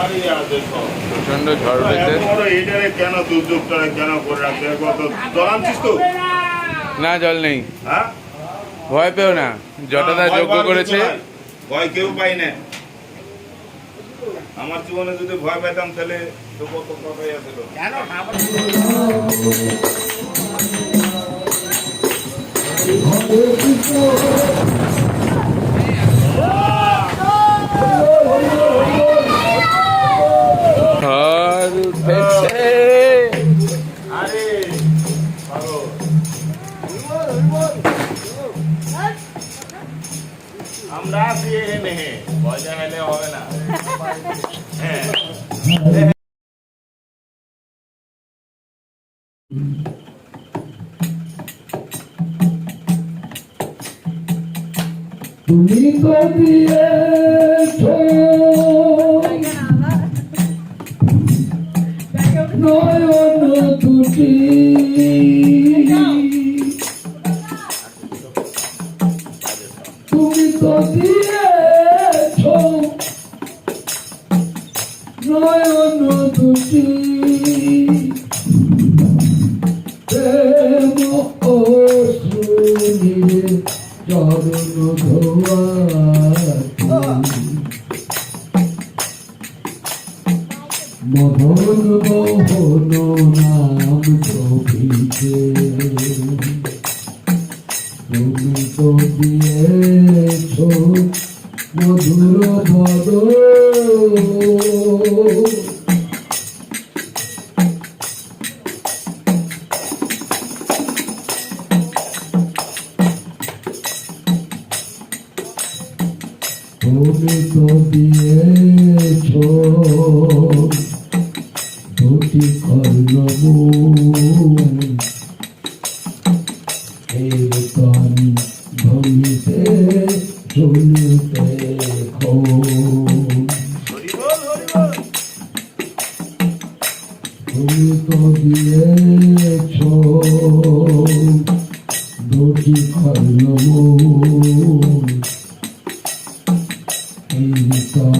প্রচণ্ড ঝড় হয়েছে কেন দুর্যোগটারে কেন করে রাখছে? কত জল আনছিস তো। না জল নেই। হ্যাঁ? ভয় পেও না। যতটা ভয় যোগ্য পাওয়ার করেছে। ভয় কেউ পাই না। আমার জীবনে যদি ভয় পেতাম তাহলে তো কত কথাই তো। আছি এখানে হবে না হ্যাঁ তুমি তো দিয়েছ নয়ন দুটি মদন মোহন নাম প্রভৃতে তুমি তো দিয়েছ মধুর বদ তো দিয়েছ দুটি কর্ণমূল। কীর্তন ধ্বনিতে ধরিতে খোল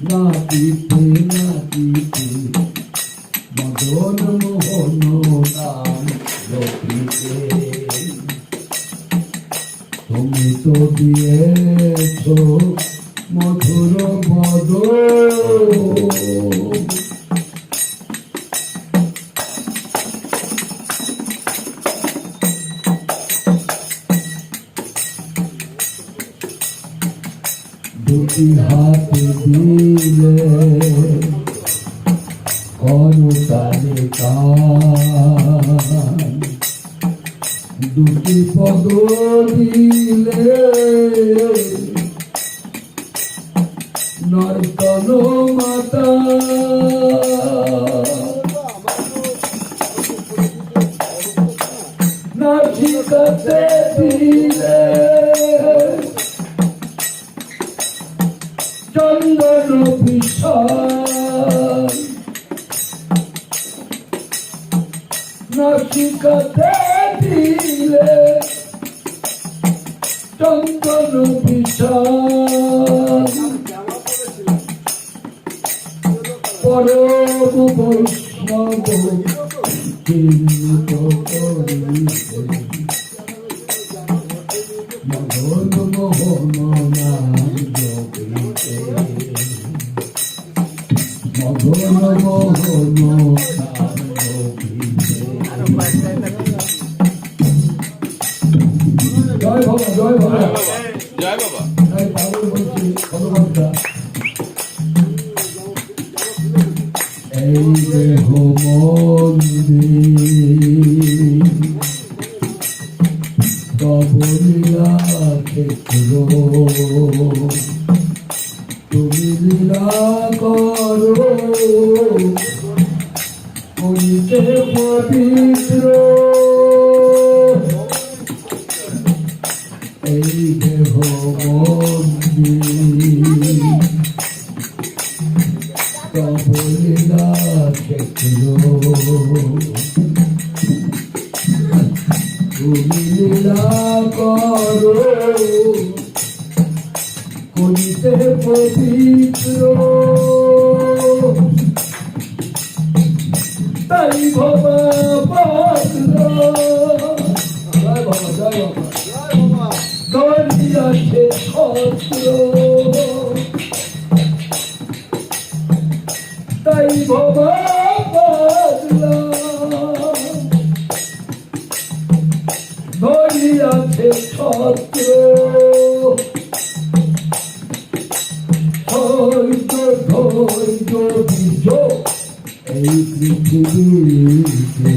নাচিতে নাচিতে মদন মোহন নাম রকিতে তুমি তো দিয়েছ মধুর মদ দুটি হাতে দিলে করতালে কান। দুটি পদ দিলে নর্তন মাতা। নাচিকাতে দিলে চন্দন বিশাল নাসিকাতে দিলে চন্দন বিশাল পরম বৈষ্ণব চিহ্নিত করিতে মদন মোহন মদন মোহন জয় বাবা। এই দেহ মন্দির ক্ষেত্র তুমি লীলা করো করিতে পবিত্র এই দেহ তুমি লীলা করো করিতে পবিত্র ধরিয়াছে ছত্র তাই ভবা ধরিয়াছে ছত্র ধৈর্য ধৈর্য বীজ এই পৃথিবীতে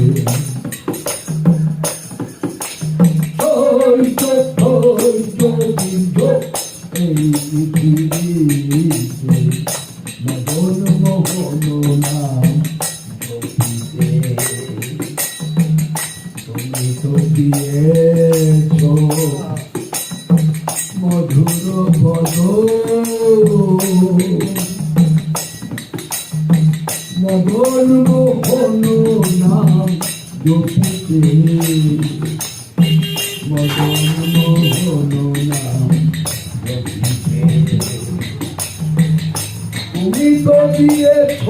দিয়েছ। মধুর পদ মদন মোহন নাম জপিতে মদন মোহন নাম জপিতে তুমি তো দিয়েছ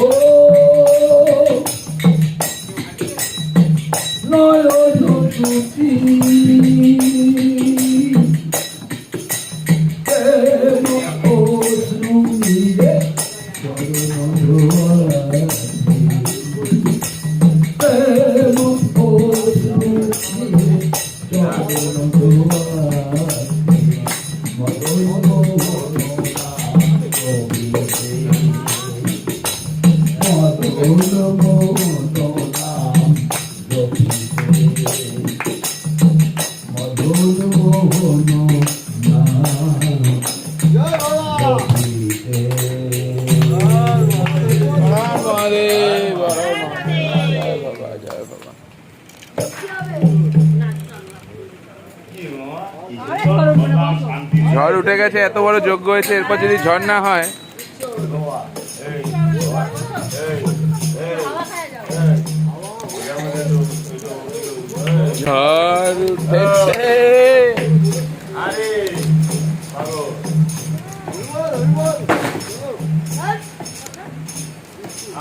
feel free. উঠে গেছে এত বড় যোগ্য হয়েছে এরপর যদি ঝড় না হয়। ঝড় উঠেছে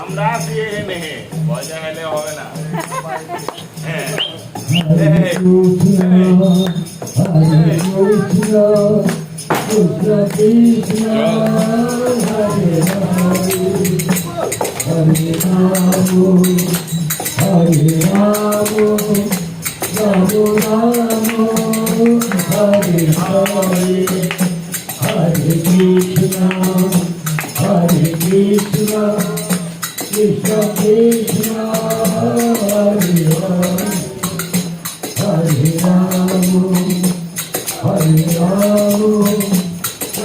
আমরা হবে না। হ্যাঁ। Krishna Krishna Hare Hare Hare Rama Rama Rama Hare Hare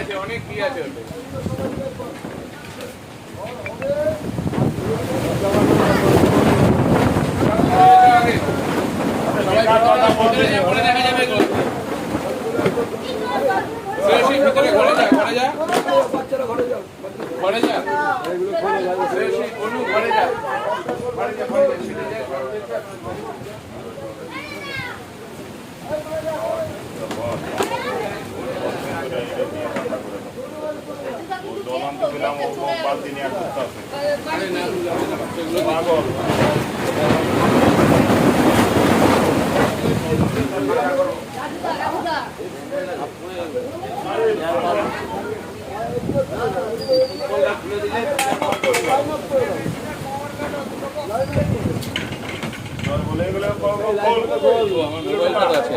আছে অনেক কি আছে ঘরে যা, ঘরে যা। ঘরে যা। ঘরে যা। ঘরে যা, ঘরে যা, সিটে যা, ঘরে যা। জল আনতে গেলাম ও বালতি নিয়ে না, সেগুলো পাগল বলে গেলে আমার মোবাইলটা আছে